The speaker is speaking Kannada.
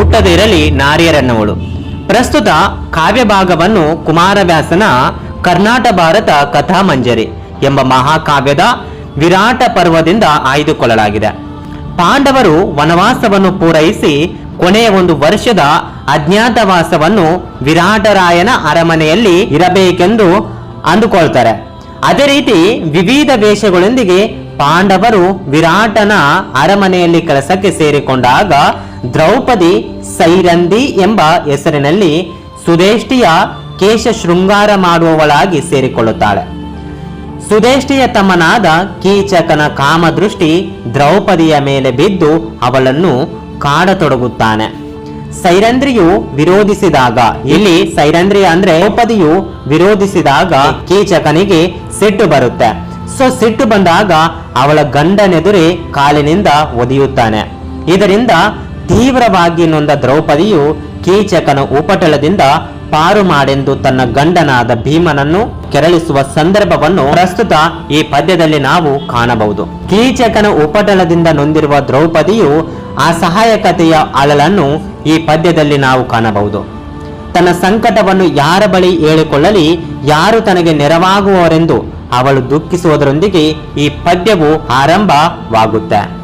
ಹುಟ್ಟದಿರಲಿ ನಾರಿಯರನ್ನವಳು. ಪ್ರಸ್ತುತ ಕಾವ್ಯ ಭಾಗವನ್ನು ಕುಮಾರವ್ಯಾಸನ ಕರ್ನಾಟ ಭಾರತ ಕಥಾಮಂಜರಿ ಎಂಬ ಮಹಾಕಾವ್ಯದ ವಿರಾಟ ಪರ್ವದಿಂದ ಆಯ್ದುಕೊಳ್ಳಲಾಗಿದೆ. ಪಾಂಡವರು ವನವಾಸವನ್ನು ಪೂರೈಸಿ ಕೊನೆಯ ಒಂದು ವರ್ಷದ ಅಜ್ಞಾತವಾಸವನ್ನು ವಿರಾಟರಾಯನ ಅರಮನೆಯಲ್ಲಿ ಇರಬೇಕೆಂದು ಅಂದುಕೊಳ್ತಾರೆ. ಅದೇ ರೀತಿ ವಿವಿಧ ವೇಷಗಳೊಂದಿಗೆ ಪಾಂಡವರು ವಿರಾಟನ ಅರಮನೆಯಲ್ಲಿ ಕೆಲಸಕ್ಕೆ ಸೇರಿಕೊಂಡಾಗ ದ್ರೌಪದಿ ಸೈರಂದಿ ಎಂಬ ಹೆಸರಿನಲ್ಲಿ ಸುದೇಷ್ಟಿಯ ಕೇಶ ಶೃಂಗಾರ ಮಾಡುವವಳಾಗಿ ಸೇರಿಕೊಳ್ಳುತ್ತಾಳೆ. ಸುದೇಷ್ಟಿಯ ತಮ್ಮನಾದ ಕೀಚಕನ ಕಾಮದೃಷ್ಟಿ ದ್ರೌಪದಿಯ ಮೇಲೆ ಬಿದ್ದು ಅವಳನ್ನು ಕಾಡತೊಡಗುತ್ತಾನೆ. ಸೈರಂದ್ರಿಯು ವಿರೋಧಿಸಿದಾಗ, ಇಲ್ಲಿ ಸೈರಂದ್ರಿಯ ಅಂದ್ರೆ ದ್ರೌಪದಿಯು ವಿರೋಧಿಸಿದಾಗ ಕೀಚಕನಿಗೆ ಸಿಟ್ಟು ಬರುತ್ತೆ. ಸೊ ಸಿಟ್ಟು ಬಂದಾಗ ಅವಳ ಗಂಡನೆದುರಿ ಕಾಲಿನಿಂದ ಒದೆಯುತ್ತಾನೆ. ಇದರಿಂದ ತೀವ್ರವಾಗಿ ನೊಂದ ದ್ರೌಪದಿಯು ಕೀಚಕನ ಉಪಟಳದಿಂದ ಪಾರು ಮಾಡೆಂದು ತನ್ನ ಗಂಡನಾದ ಭೀಮನನ್ನು ಕೆರಳಿಸುವ ಸಂದರ್ಭವನ್ನು ಪ್ರಸ್ತುತ ಈ ಪದ್ಯದಲ್ಲಿ ನಾವು ಕಾಣಬಹುದು. ಕೀಚಕನ ಉಪಟಳದಿಂದ ನೊಂದಿರುವ ದ್ರೌಪದಿಯು ಆ ಸಹಾಯಕತೆಯ ಅಳಲನ್ನು ಈ ಪದ್ಯದಲ್ಲಿ ನಾವು ಕಾಣಬಹುದು. ತನ್ನ ಸಂಕಟವನ್ನು ಯಾರ ಬಳಿ ಹೇಳಿಕೊಳ್ಳಲಿ, ಯಾರು ತನಗೆ ನೆರವಾಗುವವರೆಂದು ಅವಳು ದುಃಖಿಸುವುದರೊಂದಿಗೆ ಈ ಪದ್ಯವು ಆರಂಭವಾಗುತ್ತೆ.